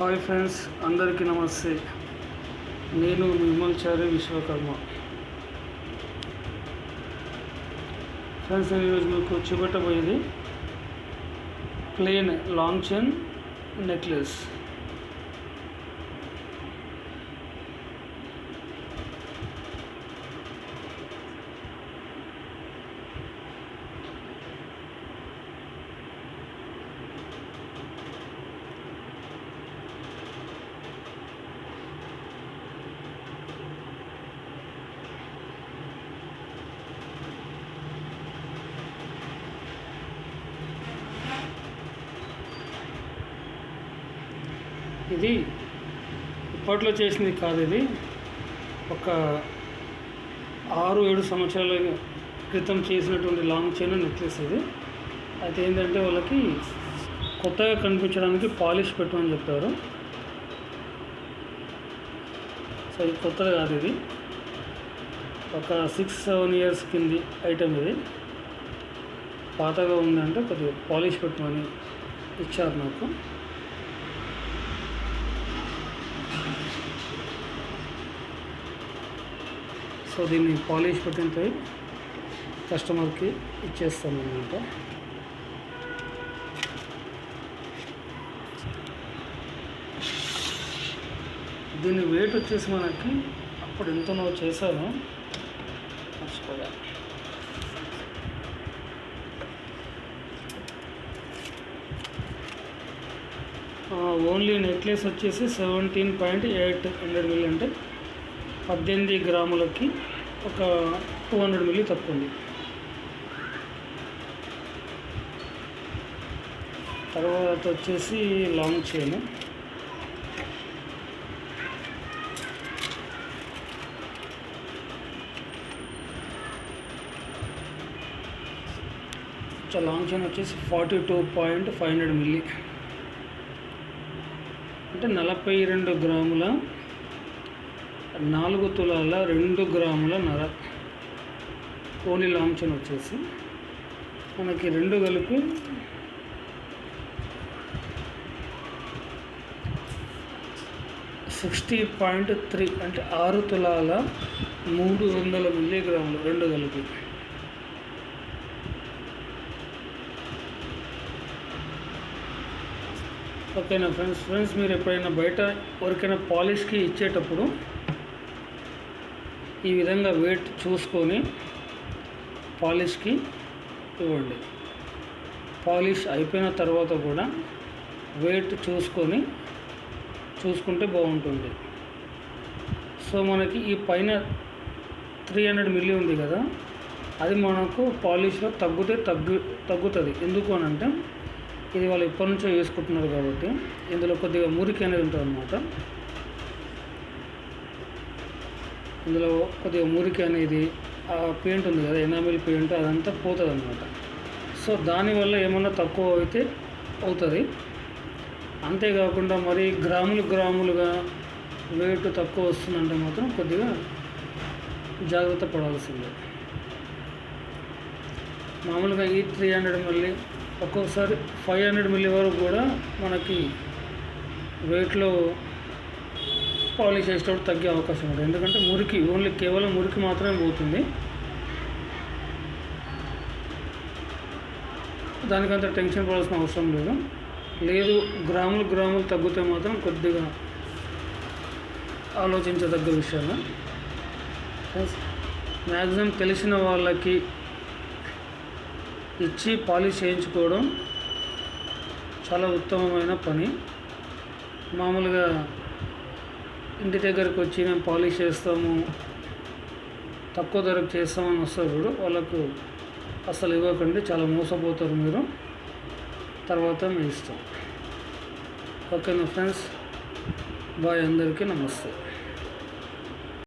Hi friends అందరికీ నమస్తే. నేను విమల్చారి విశ్వకర్మ. ఫ్రెండ్స్ నేను ఈరోజు మీకు చూపెట్టబోయేది ప్లేన్ లాంగ్ చైన్ నెక్లెస్. ఇది ఇప్పట్లో చేసింది కాదు ఇది. ఒక ఆరు ఏడు సంవత్సరాల క్రితం చేసినటువంటి లాంగ్ చైన్ నెక్లెస్ ఇది. అయితే ఏంటంటే వాళ్ళకి కొత్తగా కనిపించడానికి పాలిష్ పెట్టమని చెప్పారు. సో ఇది కొత్తది కాదు ఇది. ఒక సిక్స్ సెవెన్ ఇయర్స్ కింది ఐటమ్ ఇది. పాతగా ఉందంటే కొద్దిగా పాలిష్ పెట్టమని ఇచ్చారు నాకు. సో దీన్ని పాలిష్ పెట్టినతో కస్టమర్కి ఇచ్చేస్తాం అనమాట దీని వెయిట్ వచ్చేసి మనకి అప్పుడు ఎంతనో చేశాను. మర్చిపోయా ఓన్లీ నెక్లెస్ వచ్చేసి seventeen point eight hundred milli అంటే పద్దెనిమిది గ్రాములకి ఒక టూ హండ్రెడ్ మిల్లీ తక్కువ ఉంది తర్వాత వచ్చేసి లాంగ్ చైన్ లాంగ్ చైన్ వచ్చేసి forty two point five hundred milli. అంటే నలభై రెండు గ్రాముల నాలుగు తులాల రెండు గ్రాముల నర ఓన్లీ లాంఛన్ వచ్చేసి మనకి రెండు కలిపి సిక్స్టీ పాయింట్ త్రీ అంటే ఆరు తులాల మూడు వందల మిల్లీగ్రాములు రెండు కలిపి ఓకేనా ఫ్రెండ్స్ ఫ్రెండ్స్ మీరు ఎప్పుడైనా బయట ఎవరికైనా పాలిష్కి ఇచ్చేటప్పుడు ఈ విధంగా వెయిట్ చూసుకొని పాలిష్కి ఇవ్వండి. పాలిష్ అయిపోయిన తర్వాత కూడా వెయిట్ చూసుకొని చూసుకుంటే బాగుంటుంది. సో మనకి ఈ పైన త్రీ హండ్రెడ్ మిల్లీ ఉంది కదా అది మనకు పాలిష్లో తగ్గితే తగ్గు తగ్గుతుంది. ఎందుకు అని అంటే ఇది వాళ్ళు ఇప్పటి నుంచో వేసుకుంటున్నారు కాబట్టి ఇందులో కొద్దిగా మురికి అనేది ఉంటుంది అన్నమాట ఇందులో కొద్దిగా మురికి అనేది ఆ పెయింట్ ఉంది కదా ఎనామిల్ పెయింట్ అదంతా పోతుంది అనమాట సో దానివల్ల ఏమన్నా తక్కువ అయితే అవుతుంది. అంతేకాకుండా మరి గ్రాములు గ్రాములుగా వెయిట్ తక్కువ వస్తుందంటే మాత్రం కొద్దిగా జాగ్రత్త పడాల్సిందే. మామూలుగా ఈ త్రీ హండ్రెడ్ మిల్లీ ఒక్కొక్కసారి ఫైవ్ హండ్రెడ్ మిల్లీ వరకు కూడా మనకి వెయిట్లో పాలిష్ చేసేటప్పుడు తగ్గే అవకాశం ఉంటుంది ఎందుకంటే మురికి ఓన్లీ కేవలం మురికి మాత్రమే పోతుంది. దానికంత టెన్షన్ పడాల్సిన అవసరం లేదు. లేదు గ్రాములు గ్రాములు తగ్గితే మాత్రం కొద్దిగా ఆలోచించదగ్గ విషయాలు మ్యాక్సిమం తెలిసిన వాళ్ళకి ఇచ్చి పాలిష్ చేయించుకోవడం చాలా ఉత్తమమైన పని. మామూలుగా ఇంటి దగ్గరకు వచ్చి మేము పాలిష్ చేస్తాము తక్కువ ధరకు చేస్తామని వస్తారు చూడు వాళ్ళకు అసలు ఇవ్వకండి చాలా మోసపోతారు మీరు. తర్వాత మీ ఇష్టం. ఓకేనా ఫ్రెండ్స్? బాయ్ అందరికీ నమస్తే.